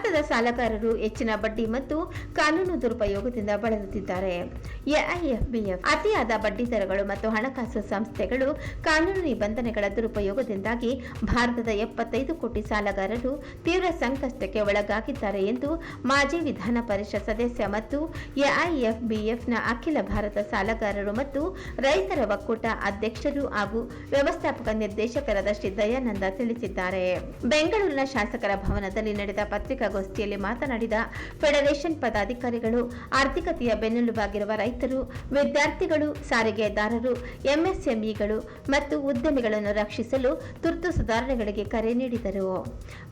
ಭಾರತದ ಸಾಲಗಾರರು ಹೆಚ್ಚಿನ ಬಡ್ಡಿ ಮತ್ತು ಕಾನೂನು ದುರುಪಯೋಗದಿಂದ ಬಳಲುತ್ತಿದ್ದಾರೆ. ಎಐಎಫ್ಬಿಎಫ್ ಅತಿಯಾದ ಬಡ್ಡಿ ದರಗಳು ಮತ್ತು ಹಣಕಾಸು ಸಂಸ್ಥೆಗಳು ಕಾನೂನು ನಿಬಂಧನೆಗಳ ದುರುಪಯೋಗದಿಂದಾಗಿ ಭಾರತದ ಎಪ್ಪತ್ತೈದು ಕೋಟಿ ಸಾಲಗಾರರು ತೀವ್ರ ಸಂಕಷ್ಟಕ್ಕೆ ಒಳಗಾಗಿದ್ದಾರೆ ಎಂದು ಮಾಜಿ ವಿಧಾನ ಪರಿಷತ್ ಸದಸ್ಯ ಮತ್ತು ಎಐಎಫ್ಬಿಎಫ್ನ ಅಖಿಲ ಭಾರತ ಸಾಲಗಾರರು ಮತ್ತು ರೈತರ ಒಕ್ಕೂಟ ಅಧ್ಯಕ್ಷರು ಹಾಗೂ ವ್ಯವಸ್ಥಾಪಕ ನಿರ್ದೇಶಕರಾದ ಶ್ರೀ ದಯಾನಂದ ತಿಳಿಸಿದ್ದಾರೆ. ಬೆಂಗಳೂರಿನ ಶಾಸಕರ ಭವನದಲ್ಲಿ ನಡೆದ ಪತ್ರಿಕಾಗೋಷ್ಠಿಯಲ್ಲಿ ಮಾತನಾಡಿದ ಫೆಡರೇಷನ್ ಪದಾಧಿಕಾರಿಗಳು, ಆರ್ಥಿಕತೆಯ ಬೆನ್ನೆಲುಬಾಗಿರುವ ರೈತರು, ವಿದ್ಯಾರ್ಥಿಗಳು, ಸಾರಿಗೆದಾರರು, ಎಂಎಸ್ಎಂಇಗಳು ಮತ್ತು ಉದ್ಯಮಿಗಳನ್ನು ರಕ್ಷಿಸಲು ತುರ್ತು ಸುಧಾರಣೆಗಳಿಗೆ ಕರೆ ನೀಡಿದರು.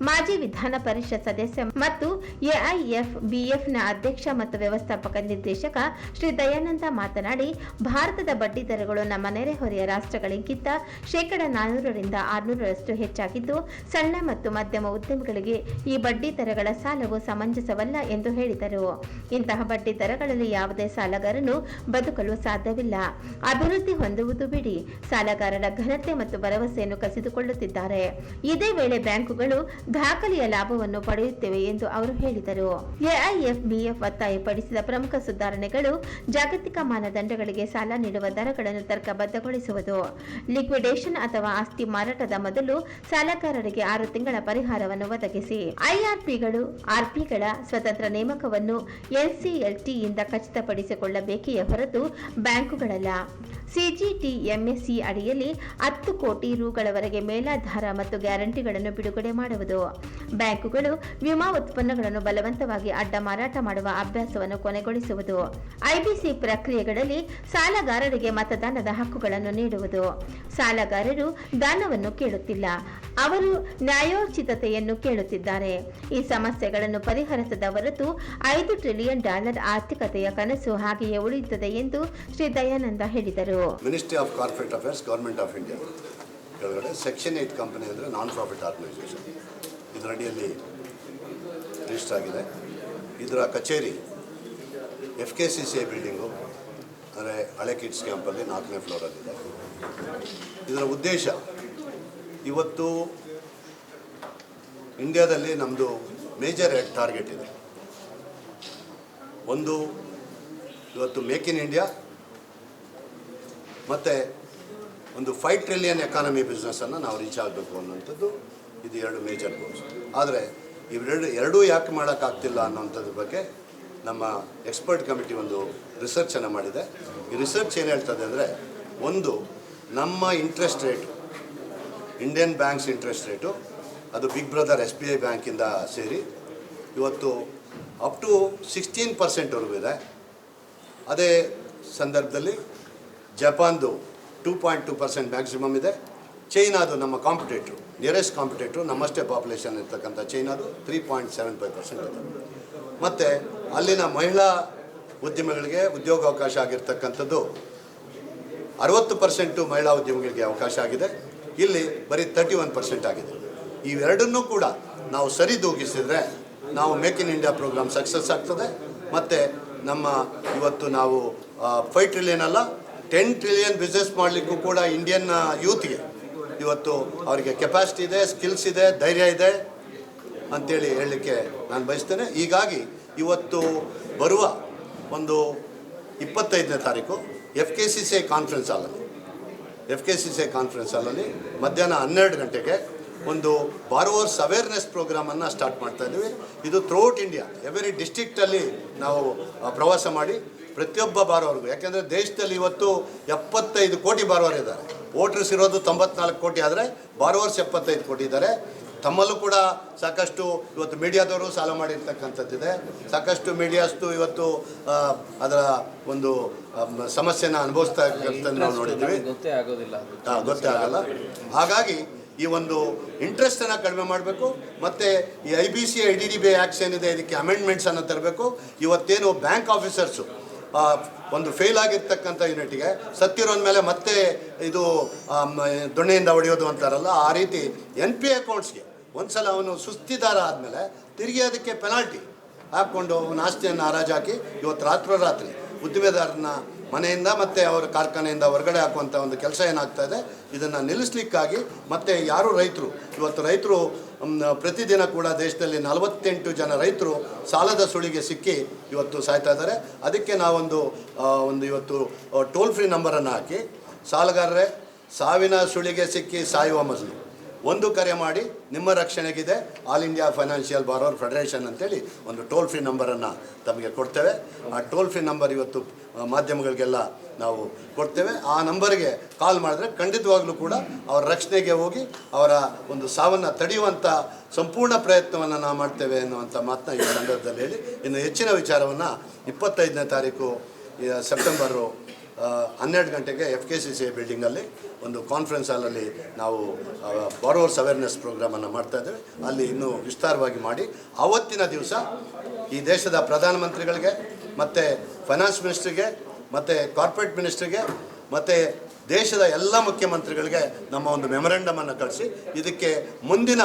ಮಾಜಿ ವಿಧಾನ ಪರಿಷತ್ ಸದಸ್ಯ ಮತ್ತು ಎಐಎಫ್ ಬಿಎಫ್ನ ಅಧ್ಯಕ್ಷ ಮತ್ತು ವ್ಯವಸ್ಥಾಪಕ ನಿರ್ದೇಶಕ ಶ್ರೀ ದಯಾನಂದ ಮಾತನಾಡಿ, ಭಾರತದ ಬಡ್ಡಿ ದರಗಳು ನಮ್ಮ ನೆರೆಹೊರೆಯ ರಾಷ್ಟ್ರಗಳಿಗಿಂತ ಶೇಕಡ ನಾನೂರರಿಂದ ಆರುನೂರರಷ್ಟು ಹೆಚ್ಚಾಗಿದ್ದು, ಸಣ್ಣ ಮತ್ತು ಮಧ್ಯಮ ಉದ್ಯಮಿಗಳಿಗೆ ಈ ಬಡ್ಡಿ ದರಗಳ ಸಾಲವು ಸಮಂಜಸವಲ್ಲ ಎಂದು ಹೇಳಿದರು. ಇಂತಹ ಬಡ್ಡಿ ದರಗಳಲ್ಲಿ ಯಾವುದೇ ಸಾಲಗಾರನು ಬದುಕಲು ಸಾಧ್ಯವಿಲ್ಲ. ಅಭಿವೃದ್ಧಿ ಹೊಂದುವುದು ಬಿಡಿ. ಸಾಲಗಾರರ ಘನತೆ ಮತ್ತು ಭರವಸೆಯನ್ನು ಕಸಿದುಕೊಳ್ಳುತ್ತಿದ್ದಾರೆ. ಇದೇ ವೇಳೆ ಬ್ಯಾಂಕುಗಳು ದಾಖಲೆಯ ಲಾಭವನ್ನು ಪಡೆಯುತ್ತಿವೆ ಎಂದು ಅವರು ಹೇಳಿದರು. ಎಐಎಫ್ಬಿಎಫ್ ಒತ್ತಾಯಪಡಿಸಿದ ಪ್ರಮುಖ ಸುಧಾರಣೆಗಳು ಜಾಗತಿಕ ಮಾನದಂಡಗಳಿಗೆ ಸಾಲ ನೀಡುವ ದರಗಳನ್ನು ತರ್ಕಬದ್ಧಗೊಳಿಸುವುದು. ಲಿಕ್ವಿಡೇಷನ್ ಅಥವಾ ಆಸ್ತಿ ಮಾರಾಟದ ಮೊದಲು ಸಾಲಗಾರರಿಗೆ ಆರು ತಿಂಗಳ ಪರಿಹಾರವನ್ನು ಒದಗಿಸಿ. ಐಆರ್ಪಿಗಳು ಆರ್ಪಿಗಳ ಸ್ವತಂತ್ರ ನೇಮಕವನ್ನು ಎನ್ಸಿಎಲ್ಟಿಯಿಂದ ಖಚಿತಪಡಿಸಿಕೊಳ್ಳಬೇಕೆಯೇ ಹೊರತು ಬ್ಯಾಂಕುಗಳಲ್ಲ. ಸಿಜಿಟಿ ಎಂಎಸ್ಸಿ ಅಡಿಯಲ್ಲಿ ಹತ್ತು ಕೋಟಿ ರುಗಳವರೆಗೆ ಮೇಲಾಧಾರ ಮತ್ತು ಗ್ಯಾರಂಟಿಗಳನ್ನು ಬಿಡುಗಡೆ ಮಾಡುವುದು. ಬ್ಯಾಂಕುಗಳು ವಿಮಾ ಉತ್ಪನ್ನಗಳನ್ನು ಬಲವಂತವಾಗಿ ಅಡ್ಡ ಮಾರಾಟ ಮಾಡುವ ಅಭ್ಯಾಸವನ್ನು ಕೊನೆಗೊಳಿಸುವುದು. ಐಬಿಸಿ ಪ್ರಕ್ರಿಯೆಗಳಲ್ಲಿ ಸಾಲಗಾರರಿಗೆ ಮತದಾನದ ಹಕ್ಕುಗಳನ್ನು ನೀಡುವುದು. ಸಾಲಗಾರರು ದಾನವನ್ನು ಕೇಳುತ್ತಿಲ್ಲ. ಅವರು ನ್ಯಾಯೋಚಿತತೆಯನ್ನು ಕೇಳುತ್ತಿದ್ದಾರೆ. ಈ ಸಮಸ್ಯೆಗಳನ್ನು ಪರಿಹರಿಸದ ಹೊರತು ಐದು ಟ್ರಿಲಿಯನ್ ಡಾಲರ್ ಆರ್ಥಿಕತೆಯ ಕನಸು ಹಾಗೆಯೇ ಉಳಿಯುತ್ತದೆ ಎಂದು ಶ್ರೀ ದಯಾನಂದ ಹೇಳಿದರು. Ministry of corporate affairs government of India ಕೆಳಗಡೆ ಸೆಕ್ಷನ್ ಏಯ್ಟ್ ಕಂಪನಿ ಅಂದರೆ ನಾನ್ ಪ್ರಾಫಿಟ್ ಆರ್ಗನೈಸೇಷನ್ ಇದರ ಅಡಿಯಲ್ಲಿ ರಿಜಿಸ್ಟರ್ ಆಗಿದೆ. ಇದರ ಕಚೇರಿ F K C C I building ಅಂದರೆ ಹಳೆ ಕಿಡ್ಸ್ ಕ್ಯಾಂಪಲ್ಲಿ ನಾಲ್ಕನೇ ಫ್ಲೋರಲ್ಲಿದೆ ಇದರ ಉದ್ದೇಶ, ಇವತ್ತು ಇಂಡಿಯಾದಲ್ಲಿ ನಮ್ಮದು ಮೇಜರ್ ಟಾರ್ಗೆಟ್ ಇದೆ. ಒಂದು, ಇವತ್ತು ಮೇಕ್ ಇನ್ ಇಂಡಿಯಾ ಮತ್ತು ಒಂದು ಫೈವ್ ಟ್ರಿಲಿಯನ್ ಎಕಾನಮಿ ಬಿಸ್ನೆಸ್ಸನ್ನು ನಾವು ರೀಚ್ ಆಗಬೇಕು ಅನ್ನೋಂಥದ್ದು ಇದು ಎರಡು ಮೇಜರ್ ಗೋಲ್ಸ್ ಆದರೆ ಇವೆರಡು, ಎರಡೂ ಯಾಕೆ ಮಾಡೋಕ್ಕಾಗ್ತಿಲ್ಲ ಅನ್ನೋಂಥದ್ರ ಬಗ್ಗೆ ನಮ್ಮ ಎಕ್ಸ್ಪರ್ಟ್ ಕಮಿಟಿ ಒಂದು ರಿಸರ್ಚನ್ನು ಮಾಡಿದೆ. ಈ ರಿಸರ್ಚ್ ಏನು ಹೇಳ್ತದೆ ಅಂದರೆ, ಒಂದು, ನಮ್ಮ interest rate Indian banks interest rate ಅದು big brother S B I ಬ್ಯಾಂಕಿಂದ ಸೇರಿ ಇವತ್ತು ಅಪ್ ಟು ಸಿಕ್ಸ್ಟೀನ್ ಪರ್ಸೆಂಟ್ವರೆಗೂ ಇದೆ. ಅದೇ ಸಂದರ್ಭದಲ್ಲಿ ಜಪಾನ್ದು two point two percent maximum ಇದೆ. ಚೈನಾದು ನಮ್ಮ ಕಾಂಪಿಟೇಟ್ರು ನಿಯರೆಸ್ಟ್ ಕಾಂಪಿಟೇಟ್ರು ನಮ್ಮಷ್ಟೇ ಪಾಪ್ಯುಲೇಷನ್ ಇರ್ತಕ್ಕಂಥ ಚೈನಾದು three point seven five percent ಇದೆ. ಮತ್ತು ಅಲ್ಲಿನ ಮಹಿಳಾ ಉದ್ಯಮಿಗಳಿಗೆ ಉದ್ಯೋಗಾವಕಾಶ ಆಗಿರ್ತಕ್ಕಂಥದ್ದು ಅರವತ್ತು ಪರ್ಸೆಂಟು ಮಹಿಳಾ ಉದ್ಯಮಿಗಳಿಗೆ ಅವಕಾಶ ಆಗಿದೆ. ಇಲ್ಲಿ ಬರೀ ತರ್ಟಿ ಒನ್ ಪರ್ಸೆಂಟ್ ಆಗಿದೆ. ಇವೆರಡನ್ನೂ ಕೂಡ ನಾವು ಸರಿದೂಗಿಸಿದರೆ ನಾವು make in India programme success ಆಗ್ತದೆ. ಮತ್ತು ನಮ್ಮ ಇವತ್ತು ನಾವು ಫೈವ್ ಟ್ರಿಲಿಯನ್ ಅಲ್ಲ ಟೆನ್ ಟ್ರಿಲಿಯನ್ ಬಿಸ್ನೆಸ್ ಮಾಡಲಿಕ್ಕೂ ಕೂಡ ಇಂಡಿಯನ್ ಯೂತ್ಗೆ ಇವತ್ತು ಅವರಿಗೆ ಕೆಪಾಸಿಟಿ ಇದೆ ಸ್ಕಿಲ್ಸ್ ಇದೆ, ಧೈರ್ಯ ಇದೆ ಅಂತೇಳಿ ಹೇಳಲಿಕ್ಕೆ ನಾನು ಬಯಸ್ತೇನೆ. ಹೀಗಾಗಿ ಇವತ್ತು ಬರುವ ಒಂದು ಇಪ್ಪತ್ತೈದನೇ ತಾರೀಕು F K C C conference ಹಾಲಲ್ಲಿ F K C C conference ಹಾಲಲ್ಲಿ ಮಧ್ಯಾಹ್ನ ಹನ್ನೆರಡು ಗಂಟೆಗೆ ಒಂದು ಬಾರೋವರ್ಸ್ ಅವೇರ್ನೆಸ್ ಪ್ರೋಗ್ರಾಮನ್ನು ಸ್ಟಾರ್ಟ್ ಮಾಡ್ತಾ ಇದ್ದೀವಿ. ಇದು ಥ್ರೂಔಟ್ ಇಂಡಿಯಾ ಎವರಿ ಡಿಸ್ಟಿಕ್ಟಲ್ಲಿ ನಾವು ಪ್ರವಾಸ ಮಾಡಿ ಪ್ರತಿಯೊಬ್ಬ ಬಾರೋರ್ಗೂ ಯಾಕೆಂದರೆ ದೇಶದಲ್ಲಿ ಇವತ್ತು ಎಪ್ಪತ್ತೈದು ಕೋಟಿ ಬಾರೋವರ್ ಇದ್ದಾರೆ. ವೋಟರ್ಸ್ ಇರೋದು ತೊಂಬತ್ನಾಲ್ಕು ಕೋಟಿ ಆದರೆ ಬಾರೋವರ್ಸ್ ಎಪ್ಪತ್ತೈದು ಕೋಟಿ ಇದ್ದಾರೆ. ತಮ್ಮಲ್ಲೂ ಕೂಡ ಸಾಕಷ್ಟು ಇವತ್ತು ಮೀಡಿಯಾದವರು ಸಾಲ ಮಾಡಿರ್ತಕ್ಕಂಥದ್ದಿದೆ. ಸಾಕಷ್ಟು ಮೀಡಿಯಾಸ್ತು ಇವತ್ತು ಅದರ ಒಂದು ಸಮಸ್ಯೆನ ಅನುಭವಿಸ್ತಾ ಇರ್ತಕ್ಕಂಥದ್ದು ನಾವು ನೋಡಿದ್ದೀವಿ. ಗೊತ್ತೇ ಆಗೋದಿಲ್ಲ. ಗೊತ್ತೇ ಆಗಲ್ಲ. ಹಾಗಾಗಿ ಈ ಒಂದು ಇಂಟ್ರೆಸ್ಟನ್ನು ಕಡಿಮೆ ಮಾಡಬೇಕು. ಮತ್ತು ಈ I B C I D D B acts ಏನಿದೆ, ಇದಕ್ಕೆ ಅಮೆಂಡ್ಮೆಂಟ್ಸನ್ನು ತರಬೇಕು. ಇವತ್ತೇನು ಬ್ಯಾಂಕ್ ಆಫೀಸರ್ಸು ಒಂದು ಫೇಲ್ ಆಗಿರ್ತಕ್ಕಂಥ ಯೂನಿಟ್ಗೆ ಸತ್ತಿರೋನ ಮೇಲೆ ಮತ್ತೆ ಇದು ದೊಣ್ಣೆಯಿಂದ ಹೊಡೆಯೋದು ಅಂತಾರಲ್ಲ, ಆ ರೀತಿ ಎನ್ ಪಿ ಅಕೌಂಟ್ಸ್ಗೆ ಒಂದ್ಸಲ ಅವನು ಸುಸ್ತಿದಾರ ಆದಮೇಲೆ ತಿರುಗಿ ಅದಕ್ಕೆ ಪೆನಾಲ್ಟಿ ಹಾಕ್ಕೊಂಡು ಅವನ ಆಸ್ತಿಯನ್ನು ಹರಾಜಾಕಿ ಇವತ್ತು ರಾತ್ರೋರಾತ್ರಿ ಉದ್ದಿಮೆದಾರನ ಮನೆಯಿಂದ ಮತ್ತು ಅವರ ಕಾರ್ಖಾನೆಯಿಂದ ಹೊರಗಡೆ ಹಾಕುವಂಥ ಒಂದು ಕೆಲಸ ಏನಾಗ್ತಾ ಇದೆ, ಇದನ್ನು ನಿಲ್ಲಿಸ್ಲಿಕ್ಕಾಗಿ ಮತ್ತು ಯಾರು ರೈತರು, ಇವತ್ತು ರೈತರು ಪ್ರತಿದಿನ ಕೂಡ ದೇಶದಲ್ಲಿ ನಲವತ್ತೆಂಟು ಜನ ರೈತರು ಸಾಲದ ಸುಳಿಗೆ ಸಿಕ್ಕಿ ಇವತ್ತು ಸಾಯ್ತಾ ಇದ್ದಾರೆ. ಅದಕ್ಕೆ ನಾವೊಂದು ಒಂದು ಇವತ್ತು ಟೋಲ್ ಫ್ರೀ ನಂಬರನ್ನು ಹಾಕಿ, ಸಾಲಗಾರರೇ, ಸಾವಿನ ಸುಳಿಗೆ ಸಿಕ್ಕಿ ಸಾಯುವ ಮೊದಲು ಒಂದು ಕರೆ ಮಾಡಿ ನಿಮ್ಮ ರಕ್ಷಣೆಗಿದೆ, all India financial borrower federation ಅಂತೇಳಿ ಒಂದು ಟೋಲ್ ಫ್ರೀ ನಂಬರನ್ನು ತಮಗೆ ಕೊಡ್ತೇವೆ. ಆ ಟೋಲ್ ಫ್ರೀ ನಂಬರ್ ಇವತ್ತು ಮಾಧ್ಯಮಗಳಿಗೆಲ್ಲ ನಾವು ಕೊಡ್ತೇವೆ. ಆ ನಂಬರ್ಗೆ ಕಾಲ್ ಮಾಡಿದ್ರೆ ಖಂಡಿತವಾಗಲೂ ಕೂಡ ಅವರ ರಕ್ಷಣೆಗೆ ಹೋಗಿ ಅವರ ಒಂದು ಸಾವನ್ನು ತಡೆಯುವಂಥ ಸಂಪೂರ್ಣ ಪ್ರಯತ್ನವನ್ನು ನಾವು ಮಾಡ್ತೇವೆ ಅನ್ನುವಂಥ ಮಾತನ್ನ ಈ ಸಂದರ್ಭದಲ್ಲಿ ಹೇಳಿ. ಇನ್ನು ಹೆಚ್ಚಿನ ವಿಚಾರವನ್ನು ಇಪ್ಪತ್ತೈದನೇ ತಾರೀಕು ಸೆಪ್ಟೆಂಬರು ಹನ್ನೆರಡು ಗಂಟೆಗೆ ಎಫ್ ಕೆ ಸಿ ಸಿ ಬಿಲ್ಡಿಂಗಲ್ಲಿ ಒಂದು ಕಾನ್ಫರೆನ್ಸ್ ಹಾಲಲ್ಲಿ ನಾವು ಬಾರೋವರ್ಸ್ ಅವೇರ್ನೆಸ್ ಪ್ರೋಗ್ರಾಮನ್ನು ಮಾಡ್ತಾ ಇದ್ದೇವೆ. ಅಲ್ಲಿ ಇನ್ನೂ ವಿಸ್ತಾರವಾಗಿ ಮಾಡಿ. ಆವತ್ತಿನ ದಿವಸ ಈ ದೇಶದ ಪ್ರಧಾನಮಂತ್ರಿಗಳಿಗೆ ಮತ್ತು ಫೈನಾನ್ಸ್ ಮಿನಿಸ್ಟ್ರಿಗೆ ಮತ್ತು ಕಾರ್ಪೊರೇಟ್ ಮಿನಿಸ್ಟ್ರಿಗೆ ಮತ್ತು ದೇಶದ ಎಲ್ಲ ಮುಖ್ಯಮಂತ್ರಿಗಳಿಗೆ ನಮ್ಮ ಒಂದು ಮೆಮೊರೆಂಡಮನ್ನು ಕಳಿಸಿ, ಇದಕ್ಕೆ ಮುಂದಿನ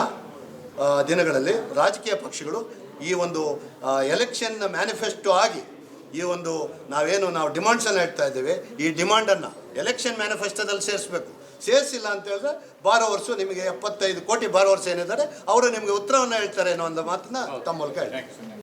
ದಿನಗಳಲ್ಲಿ ರಾಜಕೀಯ ಪಕ್ಷಗಳು ಈ ಒಂದು ಎಲೆಕ್ಷನ್ ಮ್ಯಾನಿಫೆಸ್ಟೋ ಆಗಿ ಈ ಒಂದು ನಾವೇನು ನಾವು ಡಿಮಾಂಡ್ಸನ್ನು ಹೇಳ್ತಾ ಇದ್ದೇವೆ, ಈ ಡಿಮಾಂಡನ್ನು ಎಲೆಕ್ಷನ್ ಮ್ಯಾನಿಫೆಸ್ಟೋದಲ್ಲಿ ಸೇರಿಸಬೇಕು. ಸೇರಿಸಿಲ್ಲ ಅಂತ ಹೇಳಿದ್ರೆ ಬಾರೋವರ್ಸು ನಿಮಗೆ ಎಪ್ಪತ್ತೈದು ಕೋಟಿ ಬಾರೋವರ್ಸ್ ಏನಿದ್ದಾರೆ, ಅವರು ನಿಮಗೆ ಉತ್ತರವನ್ನು ಹೇಳ್ತಾರೆ ಅನ್ನೋ ಒಂದು ಮಾತನ್ನ ತಮ್ಮ ಮೂಲಕ ಹೇಳ್ತಾರೆ.